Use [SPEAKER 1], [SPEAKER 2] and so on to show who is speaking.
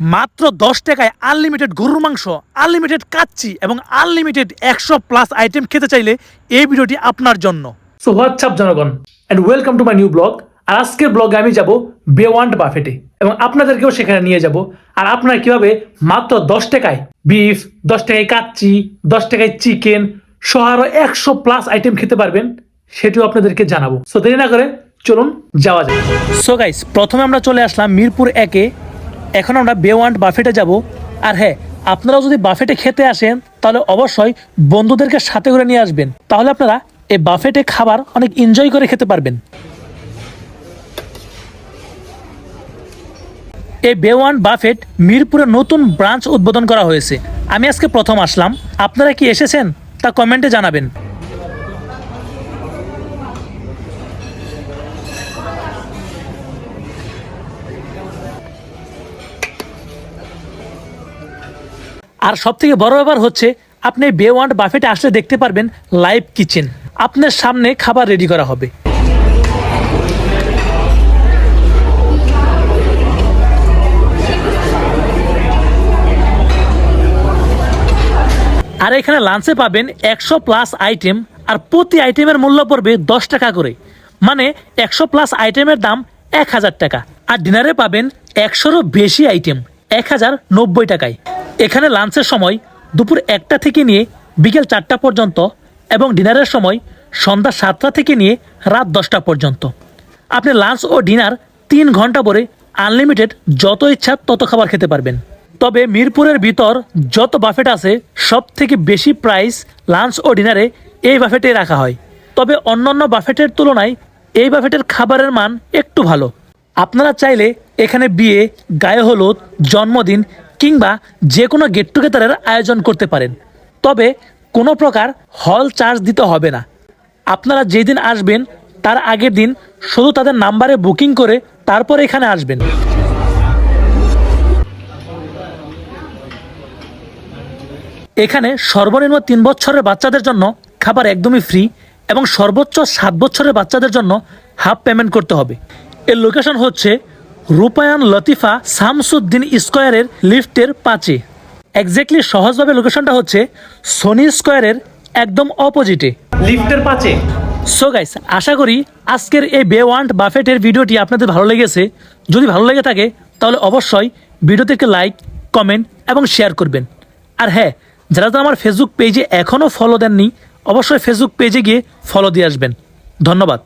[SPEAKER 1] মাত্র দশ টাকায় আনলিমিটেড গরুর মাংস আনলিমিটেড কাচ্চি এবং আনলিমিটেড একশো প্লাস আইটেম খেতে চাইলে এই ভিডিওটি আপনার জন্য। সো হোয়াটসঅ্যাপ জনগণ? And welcome to my new vlog আর আজকের ব্লগে আমি যাব বেওয়ান্ড বাফেটে এবং আপনাদেরকেও সেখানে নিয়ে যাব। আর আপনারা কীভাবে মাত্র দশ টাকায় বিফ দশ টাকায় কাচ্চি দশ টাকায় চিকেন সহ আরও একশো প্লাস আইটেম খেতে পারবেন সেটিও আপনাদেরকে জানাব। সো দেরি না করে চলুন যাওয়া যায় সো গাইস প্রথমে আমরা চলে আসলাম মিরপুর একে এখন আমরা বেওয়ান্ড বাফেটে যাব। আর হ্যাঁ আপনারাও যদি বাফেটে খেতে আসেন, তাহলে অবশ্যই বন্ধুদেরকে সাথে করে নিয়ে আসবেন। তাহলে আপনারা এই বাফেটে খাবার অনেক এনজয় করে খেতে পারবেন। এই বেওয়ান বাফেট মিরপুরে নতুন ব্রাঞ্চ উদ্বোধন করা হয়েছে। আমি আজকে প্রথম আসলাম। আপনারা কি এসেছেন? তা কমেন্টে জানাবেন। আর সব থেকে বড় ব্যাপার হচ্ছে, আপনি বে ওয়ান বাফেটে আসলে দেখতে পারবেন লাইভ কিচেন আপনার সামনে খাবার রেডি করা হবে। আর এখানে লাঞ্চে পাবেন একশো প্লাস আইটেম আর প্রতি আইটেমের মূল্য পড়বে দশ টাকা করে। মানে একশো প্লাস আইটেমের দাম এক হাজার টাকা। আর ডিনারে পাবেন একশোরও বেশি আইটেম এক হাজার নব্বই টাকায়। এখানে লাঞ্চের সময় দুপুর একটা থেকে নিয়ে বিকেল চারটা পর্যন্ত এবং ডিনারের সময় সন্ধ্যা সাতটা থেকে নিয়ে রাত দশটা পর্যন্ত। আপনি লাঞ্চ ও ডিনার তিন ঘণ্টা পরে আনলিমিটেড যত ইচ্ছা তত খাবার খেতে পারবেন। তবে মিরপুরের ভিতর যত বাফেট আছে সব থেকে বেশি প্রাইস লাঞ্চ ও ডিনারে এই বাফেটে রাখা হয়। তবে অন্যান্য বাফেটের তুলনায় এই বাফেটের খাবারের মান একটু ভালো। আপনারা চাইলে এখানে বিয়ে, গায়ে হলুদ, জন্মদিন কিংবা যে কোনো গেট টুগেদারের আয়োজন করতে পারেন। তবে কোনো প্রকার হল চার্জ দিতে হবে না। আপনারা যেদিন আসবেন, তার আগের দিন শুধু তাদের নাম্বারে বুকিং করে তারপর এখানে আসবেন। এখানে সর্বনিম্ন তিন বছরের বাচ্চাদের জন্য খাবার একদমই ফ্রি এবং সর্বোচ্চ সাত বছরের বাচ্চাদের জন্য হাফ পেমেন্ট করতে হবে। এর লোকেশন হচ্ছে রূপায়ণ লতিফা শামসুদ্দিন স্কোয়ারের লিফটের পাঁচে। এক্স্যাক্টলি সহজভাবে লোকেশনটা হচ্ছে সোনি স্কোয়ারের একদম অপোজিটে লিফটের পাঁচে। সো গাইস আশা করি আজকের এই বেওয়ান্ট বাফেটের ভিডিওটি আপনাদের ভালো লেগেছে। যদি ভালো লেগে থাকে তাহলে অবশ্যই ভিডিওতে লাইক কমেন্ট এবং শেয়ার করবেন। আর হ্যাঁ যারা যারা আমার ফেসবুক পেজে এখনও ফলো দেননি অবশ্যই ফেসবুক পেজে গিয়ে ফলো দিয়ে আসবেন। ধন্যবাদ।